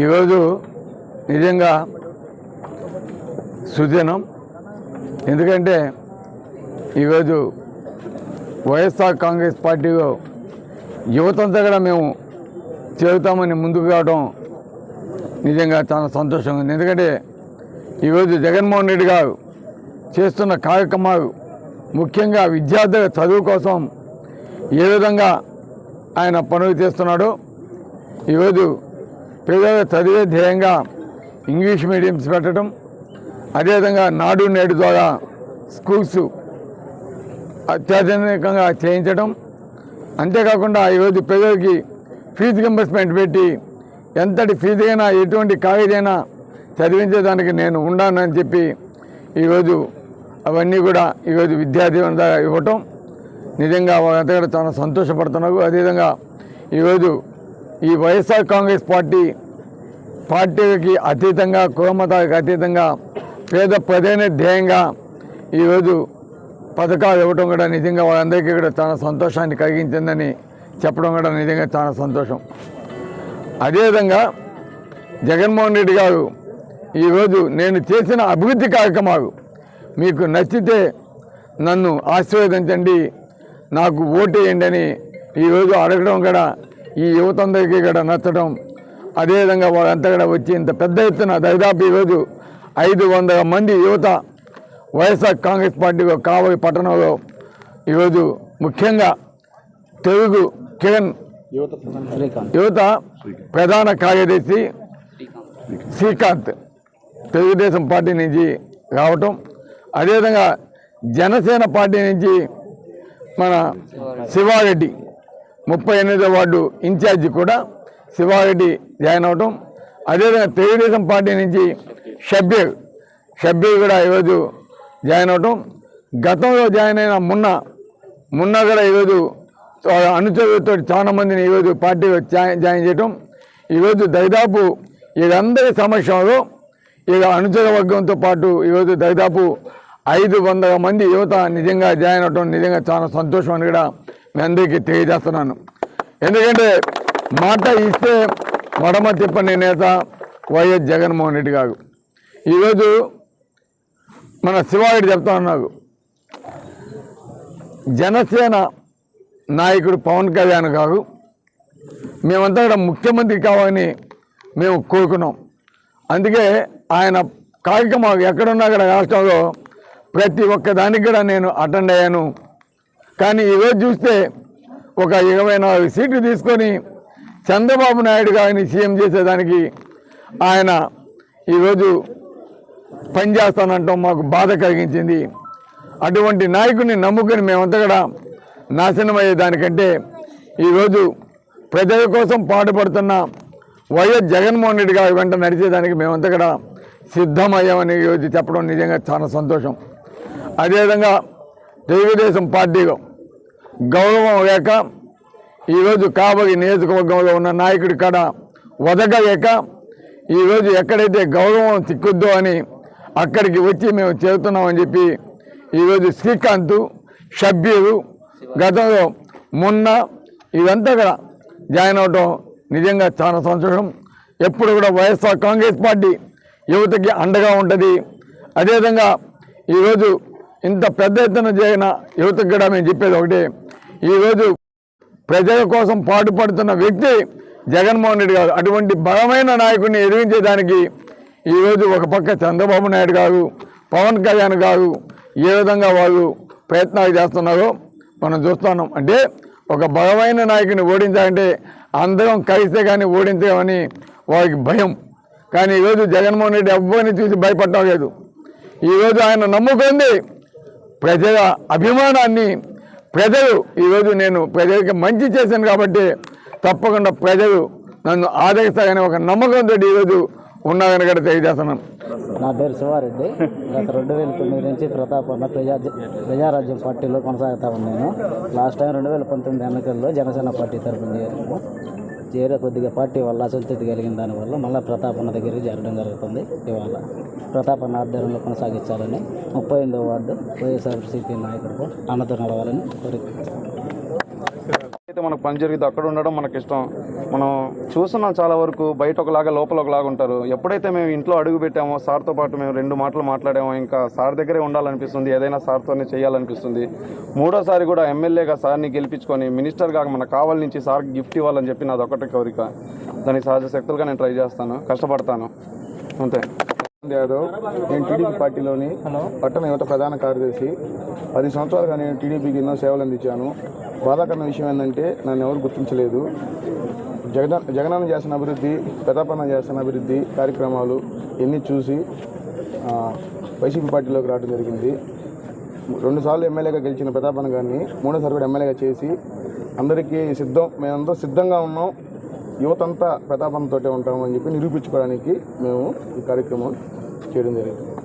ఈరోజు నిజంగా సుదినం ఎందుకంటే ఈరోజు వైఎస్ఆర్ కాంగ్రెస్ పార్టీలో యువతంతా కూడా మేము చేరుతామని ముందుకు రావడం నిజంగా చాలా సంతోషంగా ఉంది. ఎందుకంటే ఈరోజు జగన్మోహన్ రెడ్డి గారు చేస్తున్న కార్యక్రమాలు ముఖ్యంగా విద్యార్థుల చదువు కోసం ఏ విధంగా ఆయన పనులు చేస్తున్నాడో ఈరోజు పిల్లలు చదివే ధ్యేయంగా ఇంగ్లీష్ మీడియంస్ పెట్టడం అదేవిధంగా నాడు నేడు ద్వారా స్కూల్స్ అత్యాధునికంగా చేయించడం. అంతేకాకుండా ఈరోజు పిల్లలకి ఫీజు రింబర్స్మెంట్ పెట్టి ఎంతటి ఫీజు అయినా ఎటువంటి కాలేజైనా చదివించేదానికి నేను ఉన్నానని చెప్పి ఈరోజు అవన్నీ కూడా ఈరోజు విద్యాదీవన ద్వారా ఇవ్వటం. నిజంగా వాళ్ళంతా కూడా చాలా సంతోషపడుతున్నారు. అదేవిధంగా ఈరోజు ఈ వైఎస్ఆర్ కాంగ్రెస్ పార్టీ పార్టీకి అతీతంగా కులమతాలకు అతీతంగా పేద ప్రజనే ధ్యేయంగా ఈరోజు పథకాలు ఇవ్వటం కూడా నిజంగా వాళ్ళందరికీ కూడా చాలా సంతోషాన్ని కలిగించిందని చెప్పడం కూడా నిజంగా చాలా సంతోషం. అదేవిధంగా జగన్మోహన్ రెడ్డి గారు ఈరోజు నేను చేసిన అభివృద్ధి కార్యక్రమాలు మీకు నచ్చితే నన్ను ఆశీర్వదించండి నాకు ఓటేయండి అని ఈరోజు అడగడం కూడా ఈ యువతందరికీ కూడా నచ్చడం అదేవిధంగా వాళ్ళంతా కూడా వచ్చి ఇంత పెద్ద ఎత్తున దాదాపు ఈరోజు ఐదు వందల మంది యువత వైఎస్ఆర్ కాంగ్రెస్ పార్టీలో కావలి పట్టణంలో ఈరోజు ముఖ్యంగా తెలుగు కిరణ్ యువత ప్రధాన కార్యదర్శి శ్రీకాంత్ తెలుగుదేశం పార్టీ నుంచి రావటం. అదేవిధంగా జనసేన పార్టీ నుంచి మన శివారెడ్డి ముప్పై ఎనిమిదో వార్డు ఇన్ఛార్జి కూడా శివారెడ్డి జాయిన్ అవటం. అదేవిధంగా తెలుగుదేశం పార్టీ నుంచి షబ్బీర్ షబ్బీర్ కూడా ఈరోజు జాయిన్ అవటం. గతంలో జాయిన్ అయిన మున్న మున్న కూడా ఈరోజు అనుచరులతో చాలా మందిని ఈరోజు పార్టీలో జాయిన్ చేయటం. ఈరోజు దాదాపు వీరందరి సమక్షంలో ఇక అనుచర వర్గంతో పాటు ఈరోజు దాదాపు ఐదు వందల మంది యువత నిజంగా జాయిన్ అవటం నిజంగా చాలా సంతోషం అని కూడా అందరికీ తెలియజేస్తున్నాను. ఎందుకంటే మాట ఇస్తే మడమ తిప్పని నేత వైఎస్ జగన్మోహన్ రెడ్డి గారు. ఈరోజు మన శివారెడ్డి చెప్తా ఉన్నాడు. జనసేన నాయకుడు పవన్ కళ్యాణ్ గారు మేమంతా కూడా ముఖ్యమంత్రి కావాలని మేము కోరుకున్నాం. అందుకే ఆయన కార్యక్రమాలు ఎక్కడున్నా కూడా రాష్ట్రంలో ప్రతి ఒక్క దానికి కూడా నేను అటెండ్ అయ్యాను. కానీ ఈరోజు చూస్తే ఒక ఇరవై నాలుగు సీట్లు తీసుకొని చంద్రబాబు నాయుడు గారిని సీఎం చేసేదానికి ఆయన ఈరోజు పనిచేస్తానంటాం మాకు బాధ కలిగించింది. అటువంటి నాయకుడిని నమ్ముకుని మేమంతా కూడా నాశనం అయ్యేదానికంటే ఈరోజు ప్రజల కోసం పాటుపడుతున్న వైఎస్ జగన్మోహన్ రెడ్డి గారి వెంట నడిచేదానికి మేమంతా కూడా సిద్ధమయ్యామని ఈరోజు చెప్పడం నిజంగా చాలా సంతోషం. అదేవిధంగా తెలుగుదేశం పార్టీలో గౌరవం లేక ఈరోజు కాబోయే నియోజకవర్గంలో ఉన్న నాయకుడి కాడ వదగలేక ఈరోజు ఎక్కడైతే గౌరవం చిక్కుద్దో అని అక్కడికి వచ్చి మేము చేరుతున్నామని చెప్పి ఈరోజు శ్రీకాంత్ షబ్బీరు గతంలో మొన్న ఇదంతా కూడా జాయిన్ అవడం నిజంగా చాలా సంతోషం. ఎప్పుడు కూడా వైఎస్ఆర్ కాంగ్రెస్ పార్టీ యువతకి అండగా ఉంటుంది. అదేవిధంగా ఈరోజు ఇంత పెద్ద ఎత్తున జరిగిన యువతకు కూడా మేము చెప్పేది ఒకటి. ఈరోజు ప్రజల కోసం పాటుపడుతున్న వ్యక్తి జగన్మోహన్ రెడ్డి గారు. అటువంటి బలమైన నాయకుడిని ఎదిరించేదానికి ఈరోజు ఒక పక్క చంద్రబాబు నాయుడు గారు పవన్ కళ్యాణ్ గారు ఏ విధంగా వాళ్ళు ప్రయత్నాలు చేస్తున్నారో మనం చూస్తున్నాం. అంటే ఒక బలమైన నాయకుని ఓడించాలంటే అందరం కలిస్తే కానీ ఓడించమని వారికి భయం. కానీ ఈరోజు జగన్మోహన్ రెడ్డి ఎవ్వరిని చూసి భయపడటం లేదు. ఈరోజు ఆయన నమ్ముకుంది ప్రజల అభిమానాన్ని ప్రజలు ఈరోజు నేను ప్రజలకి మంచి చేశాను కాబట్టి తప్పకుండా ప్రజలు నన్ను ఆదరిస్తారనే ఒక నమ్మకంతో ఈరోజు ఉన్నారని కూడా తెలియజేస్తున్నాను. నా పేరు శివారెడ్డి. గత రెండు వేల తొమ్మిది నుంచి ప్రతాపన్న ప్రజా ప్రజారాజ్యం పార్టీలో కొనసాగుతా ఉన్నాను. లాస్ట్ టైం రెండు వేల పంతొమ్మిది ఎన్నికల్లో జనసేన పార్టీ తరఫున చేరాము చేరే కొద్దిగా పార్టీ వల్ల అసంతృప్తి కలిగిన దానివల్ల మళ్ళీ ప్రతాపన్న దగ్గరికి చేరడం జరుగుతుంది ఇవాళ. ప్రతాపన్న ఆధ్వర్యంలో కొనసాగించాలని ముప్పై ఎనిమిదో వార్డు వైఎస్ఆర్సీపీ నాయకుడు అన్నతో నడవాలని కోరిక అయితే మనకు పని జరిగితే అక్కడ ఉండడం మనకి ఇష్టం మనం చూస్తున్నాం చాలా వరకు బయట ఒకలాగా లోపల ఒకలాగా ఉంటారు. ఎప్పుడైతే మేము ఇంట్లో అడుగు పెట్టామో సార్తో పాటు మేము రెండు మాటలు మాట్లాడామో ఇంకా సార్ దగ్గరే ఉండాలనిపిస్తుంది. ఏదైనా సార్తోనే చేయాలనిపిస్తుంది. మూడోసారి కూడా ఎమ్మెల్యేగా సార్ని గెలిపించుకొని మినిస్టర్గా మన కావాల నుంచి సార్కి గిఫ్ట్ ఇవ్వాలని చెప్పి నాది ఒకటి కోరిక. దానికి సహజ శక్తులుగా నేను ట్రై చేస్తాను. కష్టపడతాను. అంతే. యాదవ్ నేను టీడీపీ పార్టీలోని పట్టణ యువత ప్రధాన కార్యదర్శి. పది సంవత్సరాలుగా నేను టీడీపీకి ఎన్నో సేవలు అందించాను. బాధాకరణ విషయం ఏంటంటే నన్ను ఎవరు గుర్తించలేదు. జగన్ జగనన్న చేసిన అభివృద్ధి పెతాపన్న చేసిన అభివృద్ధి కార్యక్రమాలు ఎన్ని చూసి వైసీపీ పార్టీలోకి రావడం జరిగింది. రెండుసార్లు ఎమ్మెల్యేగా గెలిచిన ప్రతాపన్న గారిని మూడోసారి కూడా ఎమ్మెల్యేగా చేసి అందరికీ సిద్ధం మేమంతా సిద్ధంగా ఉన్నాం. యువతంతా ప్రతాపంతోటే ఉంటామని చెప్పి నిరూపించుకోవడానికి మేము ఈ కార్యక్రమం చేయడం జరిగింది.